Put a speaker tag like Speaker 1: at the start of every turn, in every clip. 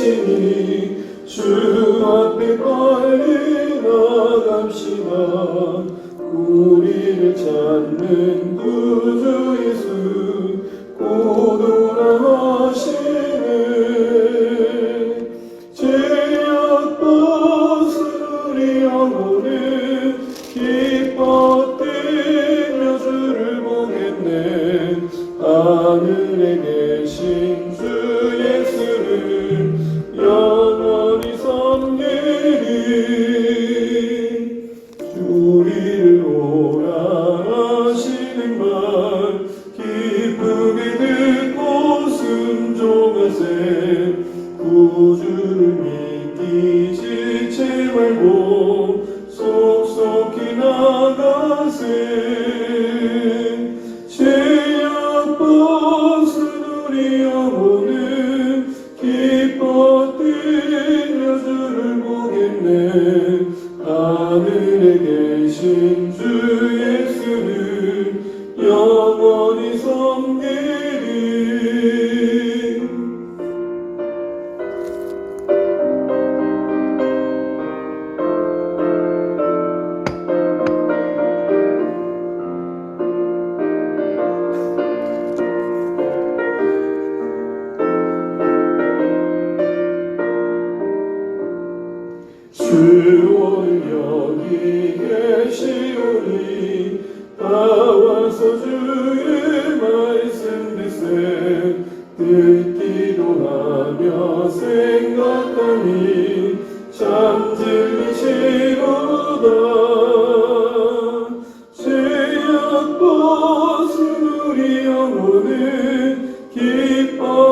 Speaker 1: 계시니 주 앞에 빨리 나갑시다. 우리를 찾는 구주 예수 곧 돌아가시 나가 기도 하며 생각하니 참 진리시로다. 죄악 벗은 우리 영혼은 기뻐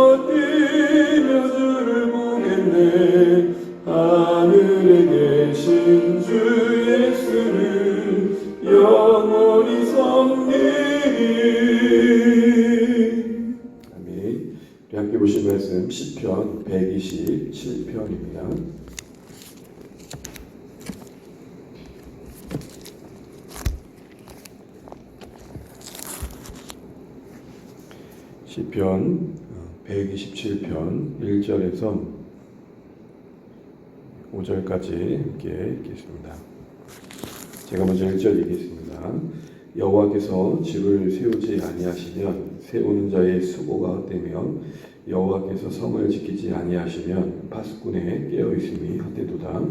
Speaker 1: 시편 127편 1절에서 5절까지 함께 읽겠습니다. 제가 먼저 1절 읽겠습니다. 여호와께서 집을 세우지 아니하시면 세우는 자의 수고가 헛되며 여호와께서 성을 지키지 아니하시면 파수꾼에 깨어 있음이 헛되도다.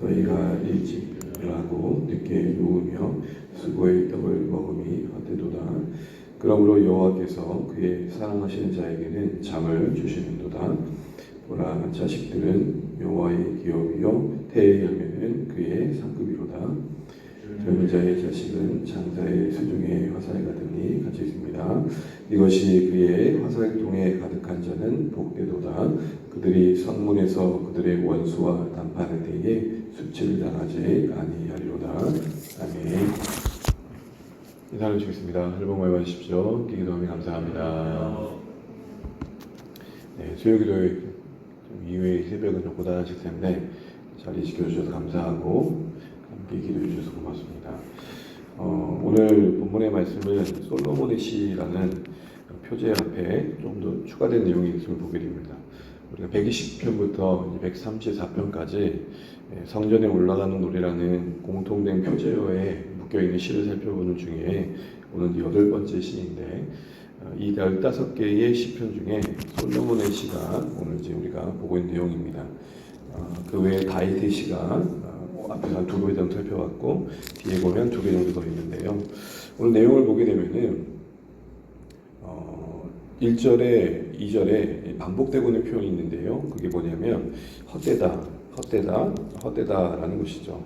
Speaker 1: 너희가 일찍 일하고 늦게 누우며 수고의 떡을 먹음이 헛되도다. 그러므로 여호와께서 그의 사랑하시는 자에게는 잠을 주시는도다. 보라 자식들은 여호와의 기업이요 태의하면은 그의 상급이로다. 젊은 자의 자식은 장자의 수중에 화살 같으니 같이 있습니다. 이것이 그의 화살통에 가득한 자는 복되도다. 그들이 성문에서 그들의 원수와 담판할 때에 수치를 당하지 아니하리로다. 아멘. 인사를 주겠습니다. 할복말 받으십시오. 기도하며 감사합니다. 네, 수요 기도회 좀 이후의 새벽은 좀 고단하실 텐데 자리 지켜주셔서 감사하고 함께 기도해 주셔서 고맙습니다. 어, 오늘 본문의 말씀은 솔로몬의 시라는 표제 앞에 좀 더 추가된 내용이 있음을 보게 됩니다. 우리가 120편부터 134편까지 성전에 올라가는 노래라는 공통된 표제어에 묶여있는 시를 살펴보는 중에 오늘 여덟 번째 시인데 어, 이 15개의 시편 중에 솔로몬의 시가 오늘 이제 우리가 보고 있는 내용입니다. 어, 그 외에 다윗의 시가 어, 앞에서 한 두 개 정도 살펴봤고 뒤에 보면 두 개 정도 더 있는데요. 오늘 내용을 보게 되면은 어, 1절에 2절에 반복되고 있는 표현이 있는데요. 그게 뭐냐면 헛되다, 헛되다, 헛되다라는 것이죠.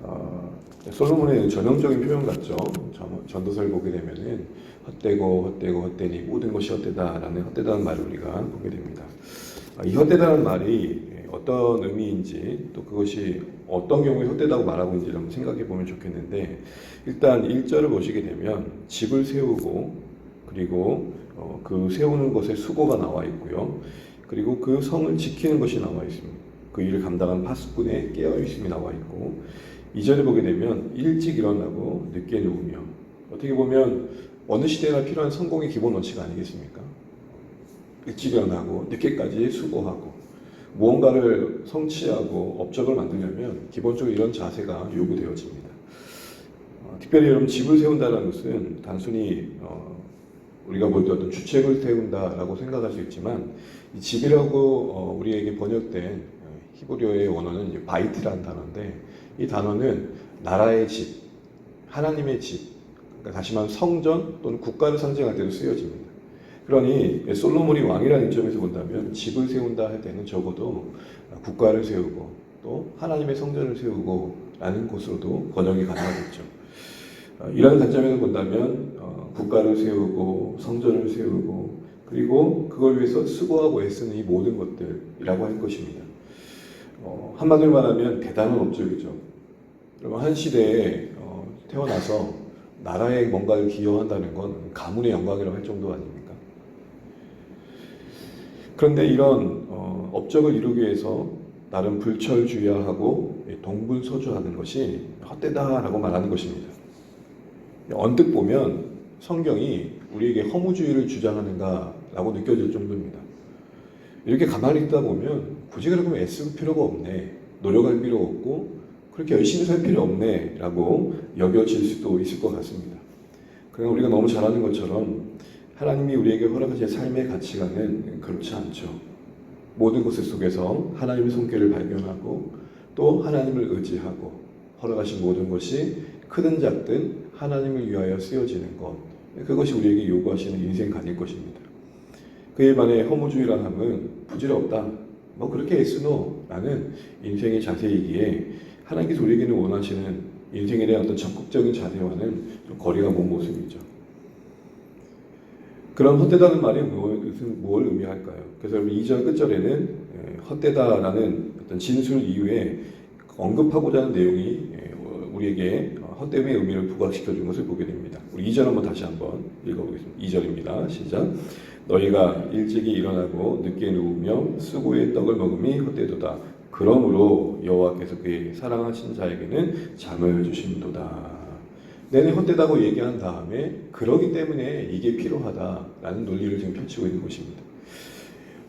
Speaker 1: 어, 솔로몬의 전형적인 표현 같죠. 전- 전도서를 보게 되면은 헛되고 헛되고 헛되니 모든 것이 헛되다라는 헛되다는 말을 우리가 보게 됩니다. 아, 이 헛되다는 말이 어떤 의미인지 또 그것이 어떤 경우에 헛되다고 말하고 있는지 좀 생각해 보면 좋겠는데 일단 1절을 보시게 되면 집을 세우고 그리고 어, 그 세우는 것에 수고가 나와 있고요. 그리고 그 성을 지키는 것이 나와 있습니다. 그 일을 감당한 파수꾼의 깨어 있음이 나와 있고 2절에 보게 되면 일찍 일어나고 늦게 누우며 어떻게 보면 어느 시대나 필요한 성공의 기본 원칙 아니겠습니까? 일찍 일어나고 늦게까지 수고하고 무언가를 성취하고 업적을 만들려면 기본적으로 이런 자세가 요구되어집니다. 어, 특별히 여러분 집을 세운다는 것은 단순히 어, 우리가 볼때 어떤 주책을 세운다라고 생각할 수 있지만 이 집이라고 어, 우리에게 번역된 어, 히브리어의 원어는 바이트라는 단어인데 이 단어는 나라의 집, 하나님의 집, 그러니까 다시 말하면 성전 또는 국가를 상징할 때도 쓰여집니다. 그러니 솔로몬이 왕이라는 점에서 본다면 집을 세운다 할 때는 적어도 국가를 세우고 또 하나님의 성전을 세우고 라는 곳으로도 번역이 가능하겠죠. 어, 이런 관점에서 본다면 어, 국가를 세우고 성전을 세우고 그리고 그걸 위해서 수고하고 애쓰는 이 모든 것들이라고 할 것입니다. 어, 한마디로 말하면 대단한 업적이죠. 여러분 한 시대에 어, 태어나서 나라에 뭔가를 기여한다는 건 가문의 영광이라고 할 정도 아닙니까? 그런데 이런 어, 업적을 이루기 위해서 나름 불철주야하고 동분서주하는 것이 헛되다라고 말하는 것입니다. 언뜻 보면 성경이 우리에게 허무주의를 주장하는가라고 느껴질 정도입니다. 이렇게 가만히 있다 보면 굳이 그러면 애쓸 필요가 없네, 노력할 필요 없고 그렇게 열심히 살 필요 없네 라고 여겨질 수도 있을 것 같습니다. 그러나 우리가 너무 잘 아는 것처럼 하나님이 우리에게 허락하신 삶의 가치관은 그렇지 않죠. 모든 것을 속에서 하나님의 손길을 발견하고 또 하나님을 의지하고 허락하신 모든 것이 크든 작든 하나님을 위하여 쓰여지는 것 그것이 우리에게 요구하시는 인생관일 것입니다. 그에 반해 허무주의라 함은 부질없다. 뭐 그렇게 애쓰노 라는 인생의 자세이기에 하나님께서 우리에게는 원하시는 인생에 대한 어떤 적극적인 자세와는 좀 거리가 먼 모습이죠. 그런 헛되다는 말이 뭘, 뭘 의미할까요? 그래서 여러분 2절 끝절에는 예, 헛되다라는 어떤 진술 이후에 언급하고자 하는 내용이 예, 우리에게 헛됨의 의미를 부각시켜 준 것을 보게 됩니다. 우리 2절 한번 다시 한번 읽어보겠습니다. 2절입니다. 시작. 너희가 일찍이 일어나고 늦게 누우며 수고의 떡을 먹음이 헛되도다. 그러므로 여호와께서 그의 사랑하신 자에게는 잠을 주신도다. 내내 헛되다고 얘기한 다음에 그러기 때문에 이게 필요하다라는 논리를 지금 펼치고 있는 것입니다.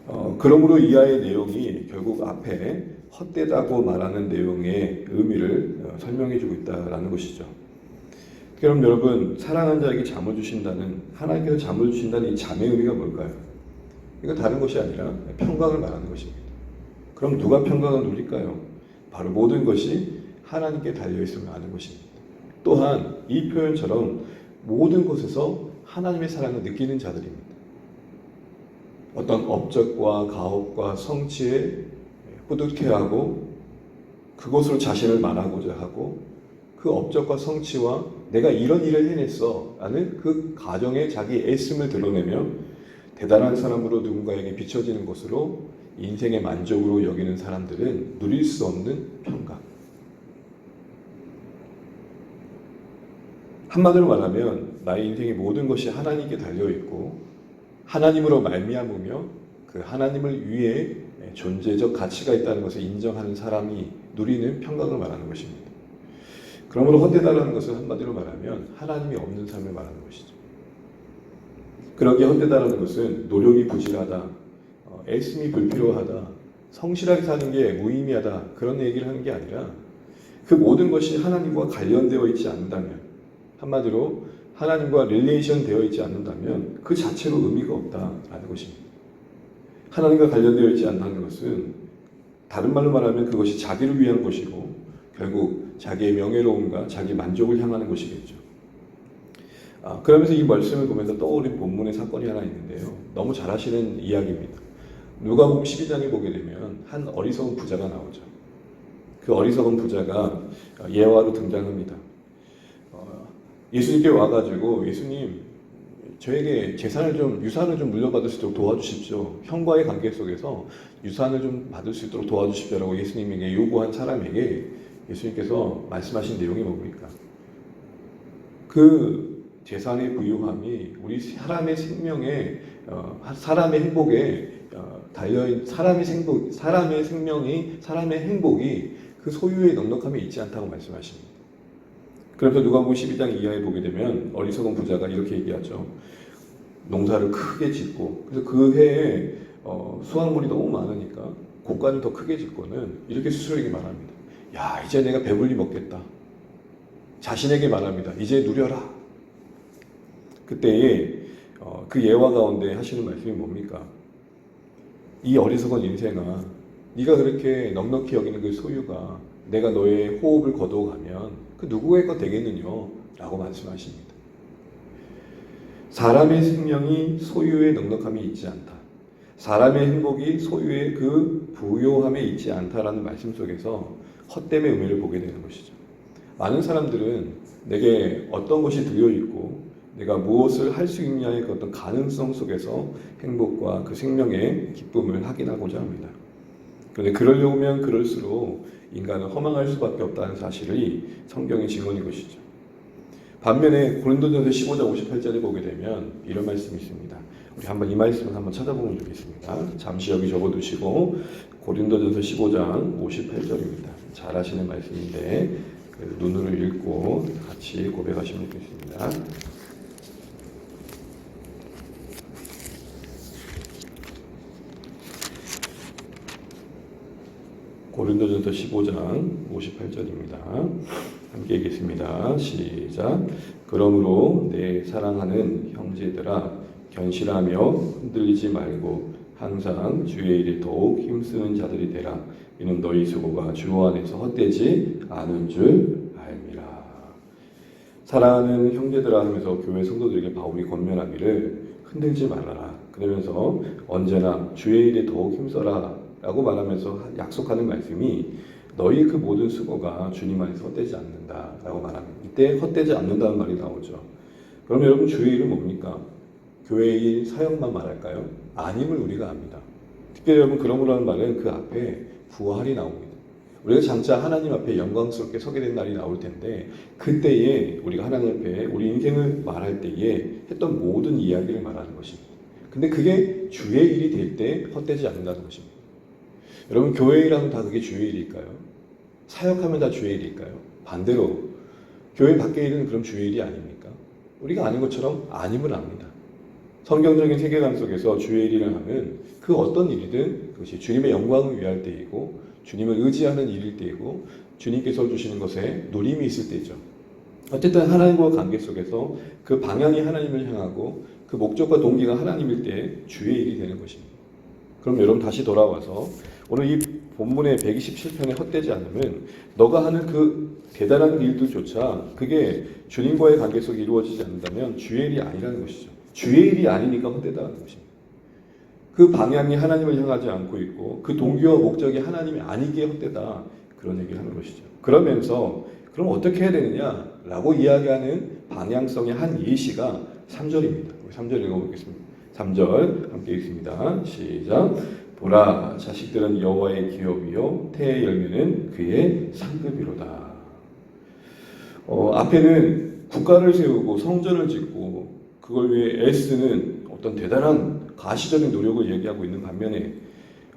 Speaker 1: 어, 그러므로 이하의 내용이 결국 앞에 헛되다고 말하는 내용의 의미를 어, 설명해주고 있다라는 것이죠. 그럼 여러분 사랑한 자에게 잠을 주신다는 하나님께서 잠을 주신다는 이 잠의 의미가 뭘까요? 이건 다른 것이 아니라 평강을 말하는 것입니다. 그럼 누가 평강을 누릴까요? 바로 모든 것이 하나님께 달려 있음을 아는 것입니다. 또한 이 표현처럼 모든 곳에서 하나님의 사랑을 느끼는 자들입니다. 어떤 업적과 가업과 성취에 뿌듯해하고 그것으로 자신을 말하고자 하고 그 업적과 성취와 내가 이런 일을 해냈어 라는 그 가정에 자기 애씀을 드러내며 대단한 사람으로 누군가에게 비춰지는 것으로 인생의 만족으로 여기는 사람들은 누릴 수 없는 평강. 한마디로 말하면 나의 인생의 모든 것이 하나님께 달려 있고 하나님으로 말미암으며 그 하나님을 위해 존재적 가치가 있다는 것을 인정하는 사람이 누리는 평강을 말하는 것입니다. 그러므로 헛되다라는 것은 한마디로 말하면 하나님이 없는 삶을 말하는 것이죠. 그러기에 헛되다라는 것은 노력이 부실하다, 어, 애씀이 불필요하다, 성실하게 사는 게 무의미하다 그런 얘기를 하는 게 아니라 그 모든 것이 하나님과 관련되어 있지 않는다면 한마디로 하나님과 릴레이션 되어 있지 않는다면 그 자체로 의미가 없다라는 것입니다. 하나님과 관련되어 있지 않는 것은 다른 말로 말하면 그것이 자기를 위한 것이고 결국 자기의 명예로움과 자기 만족을 향하는 것이겠죠. 아, 그러면서 이 말씀을 보면서 떠오른 본문의 사건이 하나 있는데요. 너무 잘 아시는 이야기입니다. 누가복음 12장에 보게 되면 한 어리석은 부자가 나오죠. 그 어리석은 부자가 예화로 등장합니다. 어, 예수님께 와가지고 예수님 저에게 재산을 좀 유산을 좀 물려받을 수 있도록 도와주십시오. 형과의 관계 속에서 유산을 좀 받을 수 있도록 도와주십시오라고 예수님에게 요구한 사람에게 예수님께서 말씀하신 내용이 뭡니까? 그 재산의 부유함이 우리 사람의 생명에 어, 사람의 행복에 어, 달려 사람의 행복 사람의 생명이 사람의 행복이 그 소유의 넉넉함에 있지 않다고 말씀하십니다. 그래서 누가복음 12장 이하에 보게 되면 어리석은 부자가 이렇게 얘기하죠. 농사를 크게 짓고 그래서 그 해에 어, 수확물이 너무 많으니까 고가 건반을 더 크게 짓고는 이렇게 스스로에게 말합니다. 야, 이제 내가 배불리 먹겠다. 자신에게 말합니다. 이제 누려라. 그때에 어, 그 예화 가운데 하시는 말씀이 뭡니까? 이 어리석은 인생아, 네가 그렇게 넉넉히 여기는 그 소유가 내가 너의 호흡을 거두어가면 그 누구의 것 되겠느냐? 라고 말씀하십니다. 사람의 생명이 소유의 넉넉함이 있지 않다. 사람의 행복이 소유의 그 부요함에 있지 않다라는 말씀 속에서 헛됨의 의미를 보게 되는 것이죠. 많은 사람들은 내게 어떤 것이 들려 있고 내가 무엇을 할 수 있냐의 그 어떤 가능성 속에서 행복과 그 생명의 기쁨을 확인하고자 합니다. 그런데 그러려면 그럴수록 인간은 허망할 수밖에 없다는 사실이 성경의 증언인 것이죠. 반면에 고린도전서 15장 58절을 보게 되면 이런 말씀이 있습니다. 우리 한번 이 말씀을 한번 찾아보면 좋겠습니다. 잠시 여기 적어두시고 고린도전서 15장 58절입니다. 잘 아시는 말씀인데 눈으로 읽고 같이 고백하시면 좋겠습니다. 고린도전서 15장 58절입니다. 함께 읽겠습니다. 시작. 그러므로 내 사랑하는 형제들아 견실하며 흔들리지 말고 항상 주의 일에 더욱 힘쓰는 자들이 되라. 이는 너희 수고가 주 안에서 헛되지 않은 줄 알미라. 사랑하는 형제들아 하면서 교회 성도들에게 바울이 권면하기를 흔들지 말아라. 그러면서 언제나 주의 일에 더욱 힘써라. 라고 말하면서 약속하는 말씀이 너희 그 모든 수고가 주님 안에서 헛되지 않는다 라고 말합니다. 이때 헛되지 않는다는 말이 나오죠. 그럼 여러분 주의 일은 뭡니까? 교회의 일, 사역만 말할까요? 아님을 우리가 압니다. 특별히 여러분 그러므로라는 말은 그 앞에 부활이 나옵니다. 우리가 장차 하나님 앞에 영광스럽게 서게 된 날이 나올 텐데 그때에 우리가 하나님 앞에 우리 인생을 말할 때에 했던 모든 이야기를 말하는 것입니다. 근데 그게 주의 일이 될 때 헛되지 않는다는 것입니다. 여러분 교회 일하면 다 그게 주의 일일까요? 사역하면 다 주의 일일까요? 반대로 교회 밖의 일은 그럼 주의 일이 아닙니까? 우리가 아는 것처럼 아님을 압니다. 성경적인 세계관 속에서 주의 일이라 하면 그 어떤 일이든 그것이 주님의 영광을 위할 때이고 주님을 의지하는 일일 때이고 주님께서 주시는 것에 누림이 있을 때죠. 어쨌든 하나님과 관계 속에서 그 방향이 하나님을 향하고 그 목적과 동기가 하나님일 때 주의 일이 되는 것입니다. 그럼 여러분 다시 돌아와서 오늘 이 본문의 127편에 헛되지 않으면 너가 하는 그 대단한 일들조차 그게 주님과의 관계 속에 이루어지지 않는다면 주의 일이 아니라는 것이죠. 주의 일이 아니니까 헛되다는 것입니다. 그 방향이 하나님을 향하지 않고 있고 그 동기와 목적이 하나님이 아니기에 헛되다 그런 얘기를 하는 것이죠. 그러면서 그럼 어떻게 해야 되느냐라고 이야기하는 방향성의 한 예시가 3절입니다. 3절 읽어보겠습니다. 3절 함께 읽습니다. 시작. 보라 자식들은 여호와의 기업이요 태의 열매는 그의 상급이로다. 어, 앞에는 국가를 세우고 성전을 짓고 그걸 위해 애쓰는 어떤 대단한 가시적인 노력을 얘기하고 있는 반면에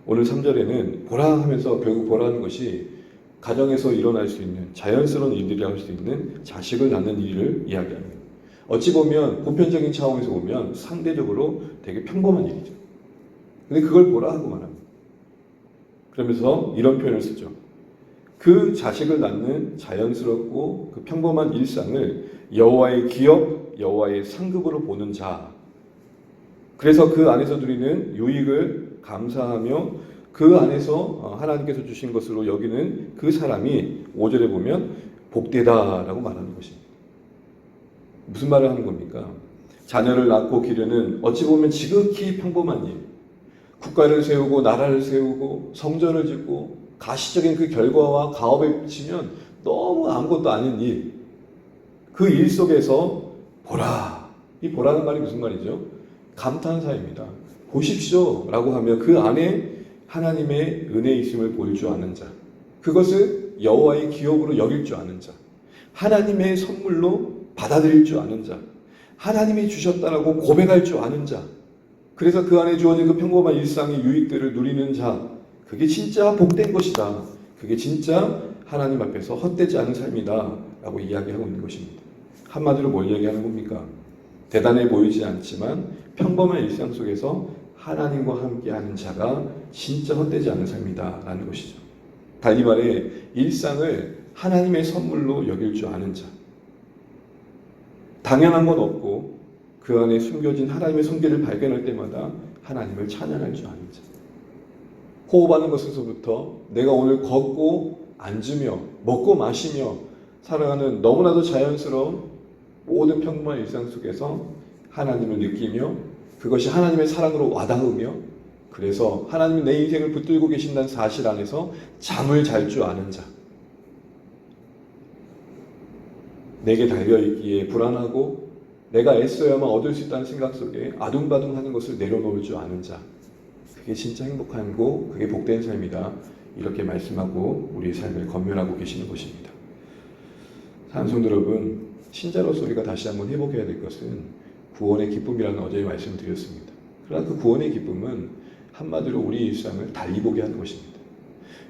Speaker 1: 오늘 3절에는 보라 하면서 결국 보라는 것이 가정에서 일어날 수 있는 자연스러운 일들이 할 수 있는 자식을 낳는 일을 이야기합니다. 어찌 보면 보편적인 차원에서 보면 상대적으로 되게 평범한 일이죠. 근데 그걸 보라 하고 말합니다. 그러면서 이런 표현을 쓰죠. 그 자식을 낳는 자연스럽고 그 평범한 일상을 여호와의 기업, 여호와의 상급으로 보는 자. 그래서 그 안에서 누리는 유익을 감사하며 그 안에서 하나님께서 주신 것으로 여기는 그 사람이 5절에 보면 복되다라고 말하는 것입니다. 무슨 말을 하는 겁니까? 자녀를 낳고 기르는 어찌 보면 지극히 평범한 일. 국가를 세우고 나라를 세우고 성전을 짓고 가시적인 그 결과와 가업에 비치면 너무 아무것도 아닌 일. 그 일 속에서 보라. 이 보라는 말이 무슨 말이죠? 감탄사입니다. 보십시오. 라고 하면 그 안에 하나님의 은혜 있음을 보일 줄 아는 자. 그것을 여호와의 기업으로 여길 줄 아는 자. 하나님의 선물로 받아들일 줄 아는 자. 하나님이 주셨다라고 고백할 줄 아는 자. 그래서 그 안에 주어진 그 평범한 일상의 유익들을 누리는 자, 그게 진짜 복된 것이다. 그게 진짜 하나님 앞에서 헛되지 않은 삶이다. 라고 이야기하고 있는 것입니다. 한마디로 뭘 이야기하는 겁니까? 대단해 보이지 않지만 평범한 일상 속에서 하나님과 함께하는 자가 진짜 헛되지 않은 삶이다 라는 것이죠. 달리 말해 일상을 하나님의 선물로 여길 줄 아는 자. 당연한 건 없고 그 안에 숨겨진 하나님의 손길을 발견할 때마다 하나님을 찬양할 줄 아는 자. 호흡하는 것에서부터 내가 오늘 걷고 앉으며 먹고 마시며 살아가는 너무나도 자연스러운 모든 평범한 일상 속에서 하나님을 느끼며 그것이 하나님의 사랑으로 와닿으며 그래서 하나님이 내 인생을 붙들고 계신다는 사실 안에서 잠을 잘 줄 아는 자. 내게 달려있기에 불안하고 내가 애써야만 얻을 수 있다는 생각 속에 아둥바둥 하는 것을 내려놓을 줄 아는 자. 그게 진짜 행복한고 그게 복된 삶이다. 이렇게 말씀하고 우리의 삶을 건면하고 계시는 것입니다. 산송 여러분, 신자로서 우리가 다시 한번 회복해야 될 것은 구원의 기쁨이라는 어제의 말씀을 드렸습니다. 그러나 그 구원의 기쁨은 한마디로 우리 일상을 달리 보게 하는 것입니다.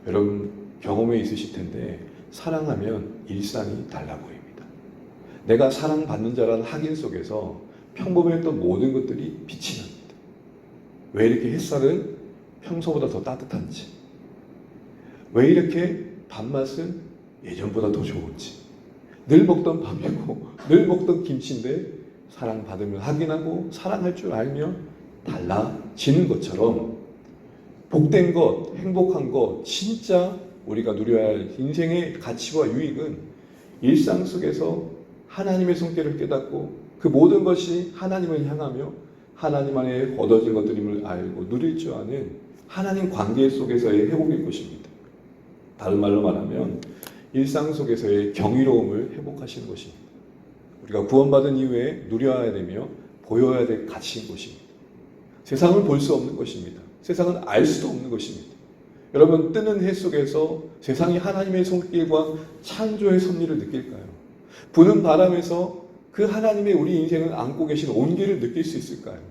Speaker 1: 여러분 경험에 있으실 텐데 사랑하면 일상이 달라 보입니다. 내가 사랑받는 자라는 확인 속에서 평범했던 모든 것들이 빛이 납니다. 왜 이렇게 햇살은 평소보다 더 따뜻한지, 왜 이렇게 밥맛은 예전보다 더 좋은지, 늘 먹던 밥이고 늘 먹던 김치인데 사랑받으면 확인하고 사랑할 줄 알면 달라지는 것처럼 복된 것, 행복한 것, 진짜 우리가 누려야 할 인생의 가치와 유익은 일상 속에서 하나님의 손길을 깨닫고 그 모든 것이 하나님을 향하며 하나님 안에 얻어진 것들임을 알고 누릴 줄 아는 하나님 관계 속에서의 회복일 것입니다. 다른 말로 말하면 일상 속에서의 경이로움을 회복하시는 것입니다. 우리가 구원받은 이후에 누려야 되며 보여야 될 가치인 것입니다. 세상을 볼 수 없는 것입니다. 세상은 알 수도 없는 것입니다. 여러분 뜨는 해 속에서 세상이 하나님의 손길과 창조의 섭리를 느낄까요? 부는 바람에서 그 하나님의 우리 인생을 안고 계신 온기를 느낄 수 있을까요?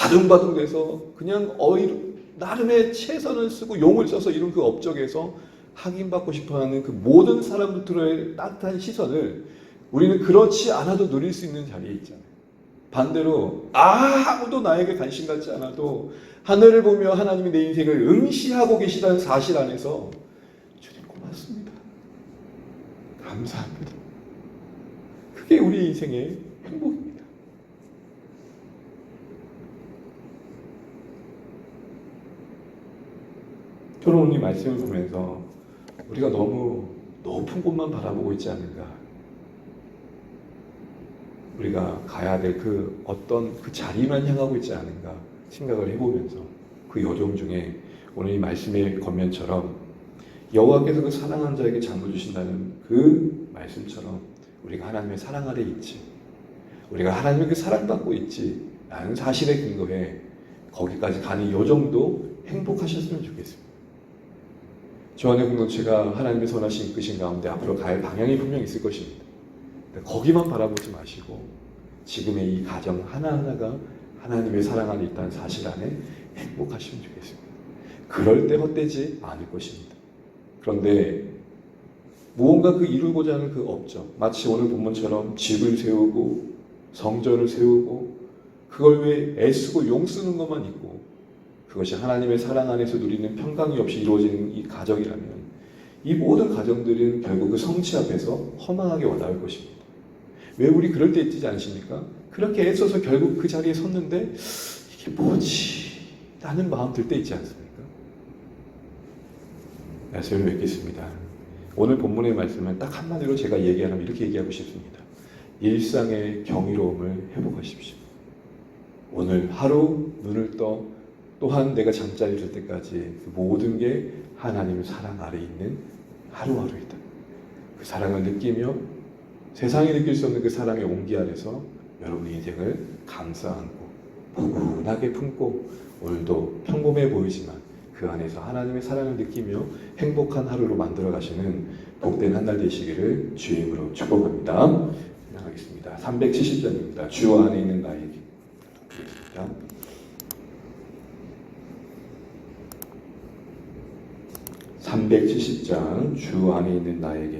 Speaker 1: 바둥바둥돼서 그냥 어이 나름의 최선을 쓰고 용을 써서 이룬 그 업적에서 확인받고 싶어하는 그 모든 사람들의 따뜻한 시선을 우리는 그렇지 않아도 누릴 수 있는 자리에 있잖아요. 반대로 아무도 나에게 관심 갖지 않아도 하늘을 보며 하나님이 내 인생을 응시하고 계시다는 사실 안에서 주님 고맙습니다. 감사합니다. 그게 우리 인생의 행복입니다. 이 말씀을 보면서 우리가 너무 높은 곳만 바라보고 있지 않는가. 우리가 가야 될 그 어떤 그 자리만 향하고 있지 않은가 생각을 해보면서 그 요정 중에 오늘 이 말씀의 겉면처럼 여호와께서 그 사랑한 자에게 장부 주신다는 그 말씀처럼 우리가 하나님의 사랑 아래 있지 우리가 하나님의 그 사랑받고 있지 라는 사실에 근거해 거기까지 가는 요 정도 행복하셨으면 좋겠습니다. 저 안의 공동체가 하나님의 선하신 이끄신 가운데 앞으로 갈 방향이 분명 있을 것입니다. 거기만 바라보지 마시고 지금의 이 가정 하나하나가 하나님의 사랑 안에 있다는 사실 안에 행복하시면 좋겠습니다. 그럴 때 헛되지 않을 것입니다. 그런데 무언가 그 이루고자 하는 그 업적, 마치 오늘 본문처럼 집을 세우고 성전을 세우고 그걸 왜 애쓰고 용 쓰는 것만 있고 그것이 하나님의 사랑 안에서 누리는 평강이 없이 이루어지는 이 가정이라면 이 모든 가정들은 결국 그 성취 앞에서 허망하게 와닿을 것입니다. 왜 우리 그럴 때 있지 않습니까? 그렇게 애써서 결국 그 자리에 섰는데 이게 뭐지? 라는 마음 들 때 있지 않습니까? 말씀을 맺겠습니다. 오늘 본문의 말씀은 딱 한마디로 제가 얘기하면 이렇게 얘기하고 싶습니다. 일상의 경이로움을 회복하십시오. 오늘 하루 눈을 떠 또한 내가 잠자리 들 때까지 그 모든 게 하나님의 사랑 아래 있는 하루하루이다. 그 사랑을 느끼며 세상이 느낄 수 없는 그 사랑의 온기 아래서 여러분의 인생을 감사하고 포근하게 품고 오늘도 평범해 보이지만 그 안에서 하나님의 사랑을 느끼며 행복한 하루로 만들어 가시는 복된 한 날 되시기를 주의 이름으로 축복합니다. 나가겠습니다. 370장입니다. 주 안에 있는 나에게. 드리겠습니다. (370장) 주 안에 있는 나에게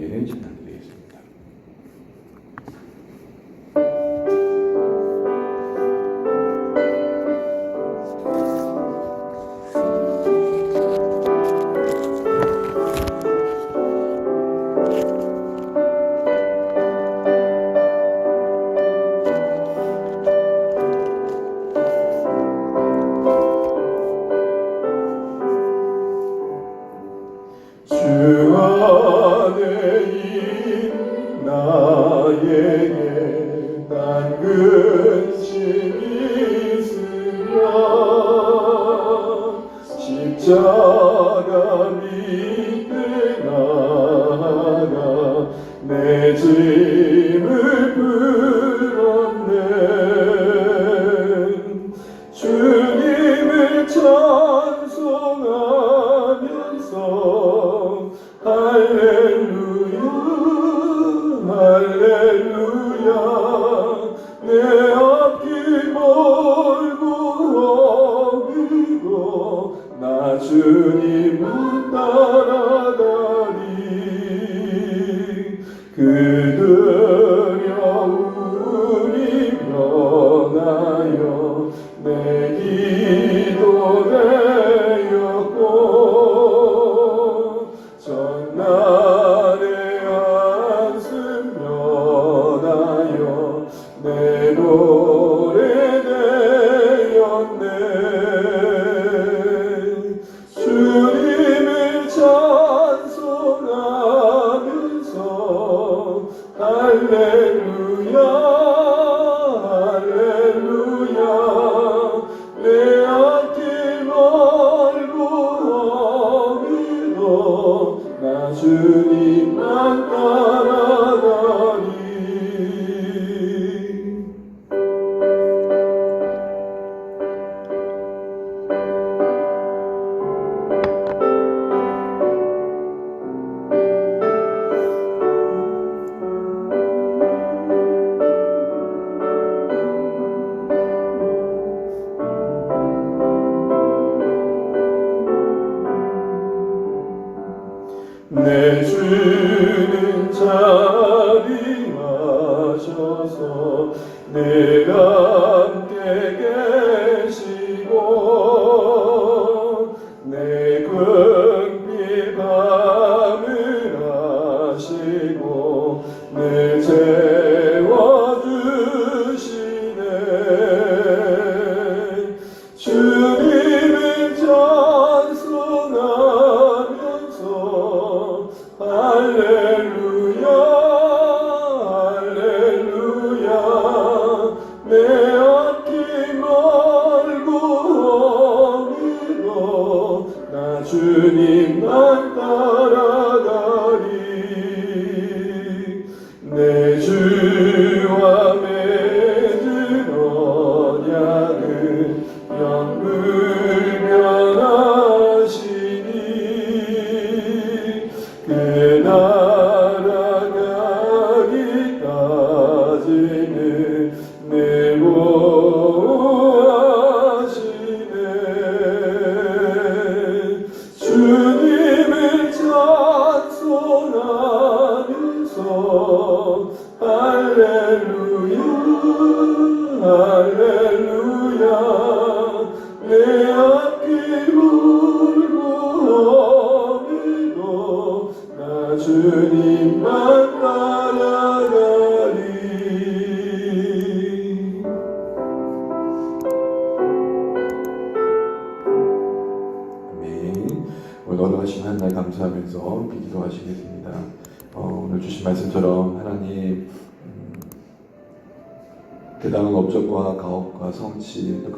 Speaker 1: 찬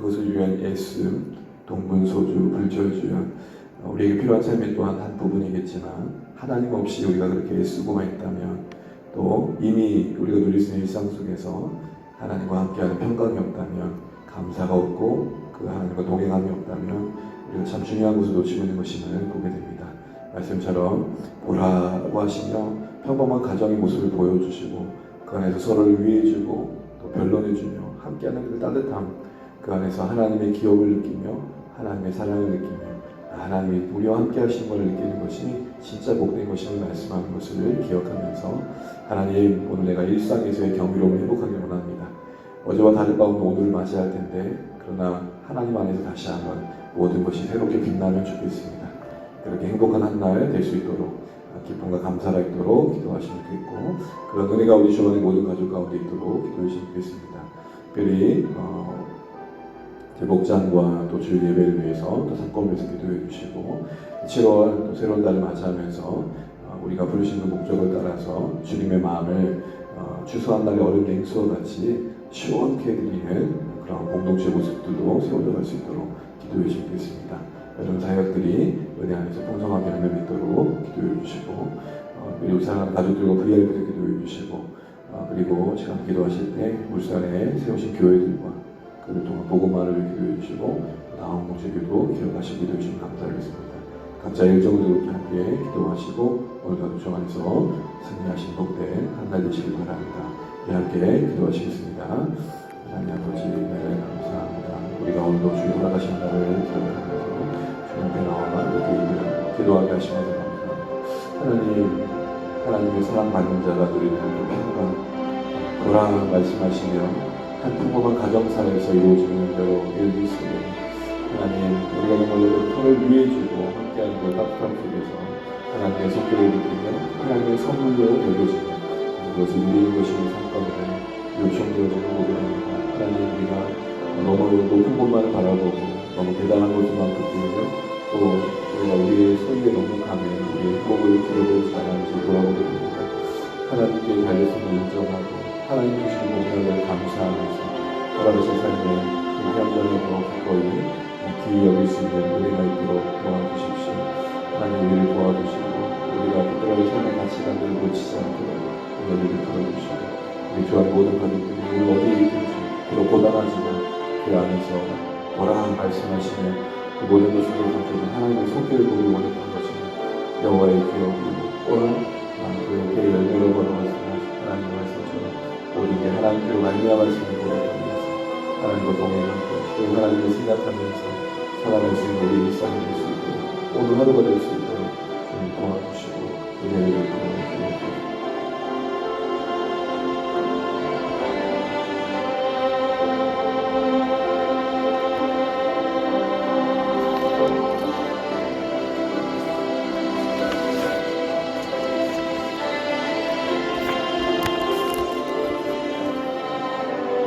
Speaker 1: 그것을 위한 예수, 동분, 소주, 불철주야 어, 우리에게 필요한 삶의 또한 한 부분이겠지만 하나님 없이 우리가 그렇게 애쓰고만 있다면 또 이미 우리가 누릴 수 있는 일상 속에서 하나님과 함께하는 평강이 없다면 감사가 없고 그 하나님과 동행함이 없다면 우리가 참 중요한 것을 놓치고 있는 것임을 보게 됩니다. 말씀처럼 보라고 하시며 평범한 가정의 모습을 보여주시고 그 안에서 서로를 위해주고 또 변론해주며 함께하는 그 따뜻함 그 안에서 하나님의 기업을 느끼며 하나님의 사랑을 느끼며 하나님이 우리와 함께 하시는 것을 느끼는 것이 진짜 복된 것임을 말씀하는 것을 기억하면서 하나님 오늘 내가 일상에서의 경이로움을 행복하게 원합니다. 어제와 다른 가운데 오늘을 맞이할 텐데 그러나 하나님 안에서 다시 한번 모든 것이 새롭게 빛나면 좋겠습니다. 그렇게 행복한 한 날 될 수 있도록 기쁨과 감사가 있도록 기도하시면 좋겠고 그런 은혜가 우리 주변의 모든 가족 가운데 있도록 기도해 주시면 좋겠습니다. 특별히 어, 제복장과 또 주일 예배를 위해서 또 사건을 위해서 기도해 주시고 7월 또 새로운 달을 맞이하면서 어, 우리가 부르신 그 목적을 따라서 주님의 마음을 어, 추수한 날의 어린 냉수와 같이 시원케 드리는 그런 공동체 모습들도 세워져갈 수 있도록 기도해 주시겠습니다. 여러분 사역들이 은혜 안에서 풍성하게 열매 맺도록 기도해 주시고 어, 그리고 사랑하는 가족들과 VIP들 기도해 주시고 어, 그리고 시간 기도하실 때 울산에 세우신 교회들과 그를 통한 복음화를 기도해 주시고 다음 공제교도 기억하시고 기도해 주시면 감사하겠습니다. 각자 이렇게 함께 기도하시고 오늘도 주 안에서 승리하신 복된 한달 되시길 바랍니다. 네, 함께 기도하시겠습니다. 하나님 아버지 네, 감사합니다. 우리가 오늘도 주의 허락하신 날을 기억하면서 주님 앞에 나와 이렇게 기도하게 하시면서 감사합니다. 하나님 하나님의 사랑받는 자가 누리는 그 평강 그러한 말씀하시며 한 평범한 가정사에서 이루어지는 여러 일들 속에 하나님 우리가 정말로 털을 위해주고 함께하는 그 따뜻한 속에서 하나님의 손길을 느끼며 하나님의 선물로 여겨지는 그것을 누리는 것이 상관없는 요청되어지는 고백입니다. 하나님 우리가 너무 높은 곳만을 바라보고 너무 대단한 것만 느끼며 또 우리가 우리의 소유에 너무 강해 우리의 행복을 두려고 잘하는지 돌아보게 됩니다. 하나님께 달렸음을 인정하고 하나님 주시는 공약을 감사하면서 돌아가신 삶에 현장으로 기꺼이 귀히 여길 수 있는 은혜가 있도록 도와주십시오. 하나님 우리를 도와주시고 우리가 부끄러운 삶의 가치관들을 놓치지 않도록 은혜를 베풀어주시고 우리 교회 모든 가족들이 오늘 어디에 있든지 비록 고단하지만 그 안에서 뭐라 말씀하시는 그 모든 것을 감춰준 하나님의 손길을 보기 원했던 것이 여호와의 기억이고 오늘 그 배의 열매 말미암아 말씀을 보내면서 하나님과 동행하고 또 하나님을 생각하면서 살아갈 수 있는 우리 일상이 될 수 있도록 오늘 하루가 될 수 있도록 도와주시고 은혜를 베풀어 주시고